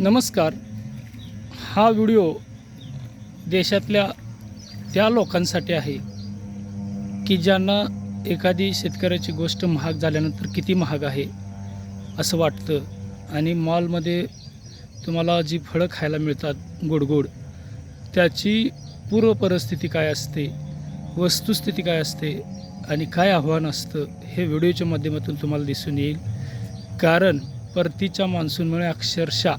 नमस्कार. हा व्हिडिओ देशातल्या त्या लोकांसाठी आहे की ज्यांना एखादी शेतकऱ्याची गोष्ट महाग झाल्यानंतर किती महाग आहे असं वाटतं आणि मॉलमध्ये तुम्हाला जी फळं खायला मिळतात गोड गोड त्याची पूर्व परिस्थिती काय असते वस्तुस्थिती काय असते आणि काय आव्हान असतं हे व्हिडिओच्या माध्यमातून तुम्हाला दिसून येईल. कारण परतीच्या मान्सूनमुळे अक्षरशः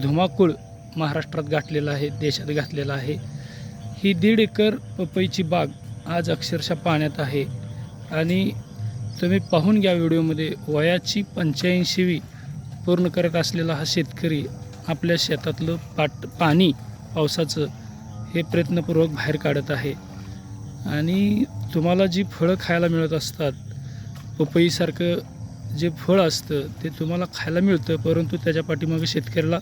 धुमाकूळ महाराष्ट्रात गाठलेला आहे देशात घातलेला आहे. ही दीड एकर पपईची बाग आज अक्षरशः पाण्यात आहे. आणि तुम्ही पाहून घ्या व्हिडिओमध्ये वयाची पंच्याऐंशीवी पूर्ण करत असलेला हा शेतकरी आपल्या शेतातलं पाट पाणी पावसाचं हे प्रयत्नपूर्वक बाहेर काढत आहे. आणि तुम्हाला जी फळं खायला मिळत असतात पपईसारखं जे फळ असतं ते तुम्हाला खायला मिळतं परंतु त्याच्या पाठीमागे शेतकऱ्याला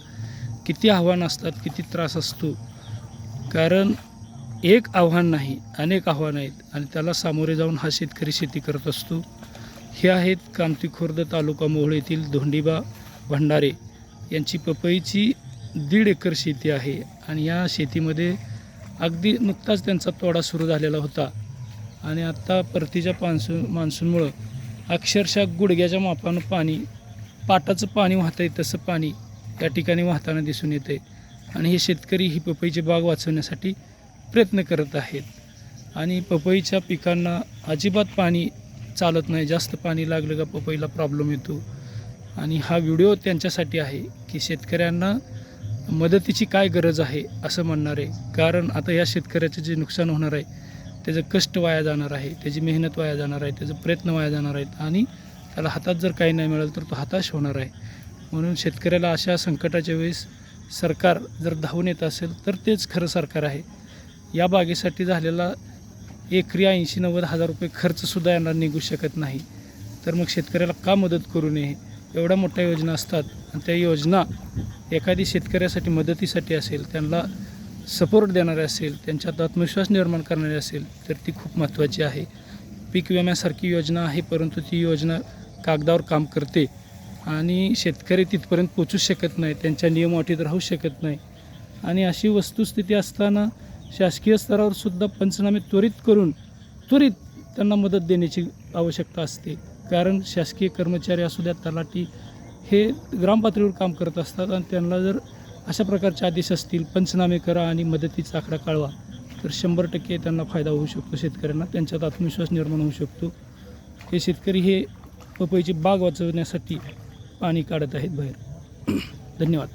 किती आव्हानं असतात किती त्रास असतो. कारण एक आव्हान नाही अनेक आव्हानं आहेत आणि त्याला सामोरे जाऊन हा शेतकरी शेती करत असतो. हे आहेत कामती खुर्द तालुका मोहोळ येथील धोंडीबा भंडारे. यांची पपईची दीड एकर शेती आहे आणि या शेतीमध्ये अगदी नुकताच त्यांचा तोडा सुरू झालेला होता. आणि आत्ता परतीच्या मान्सून मान्सूनमुळं अक्षरशः गुडघ्याच्या मापानं पाणी पाटाचं पाणी वाहतं आहे तसं पाणी. त्या ठिकाणी वाहताना दिसून येते आणि हे शेतकरी ही पपईची बाग वाचवण्यासाठी प्रयत्न करत आहेत. आणि पपईच्या पिकांना अजिबात पाणी चालत नाही. जास्त पाणी लागलं का पपईला प्रॉब्लेम येतो. आणि हा व्हिडिओ त्यांच्यासाठी आहे की शेतकऱ्यांना मदतीची काय गरज आहे असं म्हणणार आहे. कारण आता या शेतकऱ्याचं जे नुकसान होणार आहे त्याचं कष्ट वाया जाणार आहे त्याची मेहनत वाया जाणार आहे त्याचं प्रयत्न वाया जाणार आहेत. आणि त्याला हातात जर काही नाही मिळालं तर तो हताश होणार आहे. म्हणून शेतकऱ्याला अशा संकटाच्या वेळेस सरकार जर धावून येत असेल तर तेच खरं सरकार आहे. या बागेसाठी झालेला एकरी ऐंशी नव्वद हजार रुपये खर्चसुद्धा यांना निघू शकत नाही. तर मग शेतकऱ्याला का मदत करू नये? एवढ्या मोठ्या योजना असतात आणि त्या योजना एखादी शेतकऱ्यासाठी मदतीसाठी असेल त्यांना सपोर्ट देणारे असेल त्यांच्यात आत्मविश्वास निर्माण करणारे असेल तर ती खूप महत्त्वाची आहे. पीक विम्यासारखी योजना आहे परंतु ती योजना कागदावर काम करते. आणि शेतकरी तिथपर्यंत पोचू शकत नाही त्यांच्या नियमाटीत राहू शकत नाही. आणि अशी वस्तुस्थिती असताना शासकीय स्तरावर सुद्धा पंचनामे त्वरित करून त्वरित त्यांना मदत देण्याची आवश्यकता असते. कारण शासकीय कर्मचारी असू द्या तलाठी हे ग्रामपातळीवर काम करत असतात आणि त्यांना जर अशा प्रकारचे आदेश असतील पंचनामे करा आणि मदतीचा आकडा कळवा तर शंभर टक्के त्यांना फायदा होऊ शकतो शेतकऱ्यांना. त्यांच्यात आत्मविश्वास निर्माण होऊ शकतो. हे शेतकरी हे पपईची बाग वाचवण्यासाठी पाणी काढत आहेत बाहेर. धन्यवाद.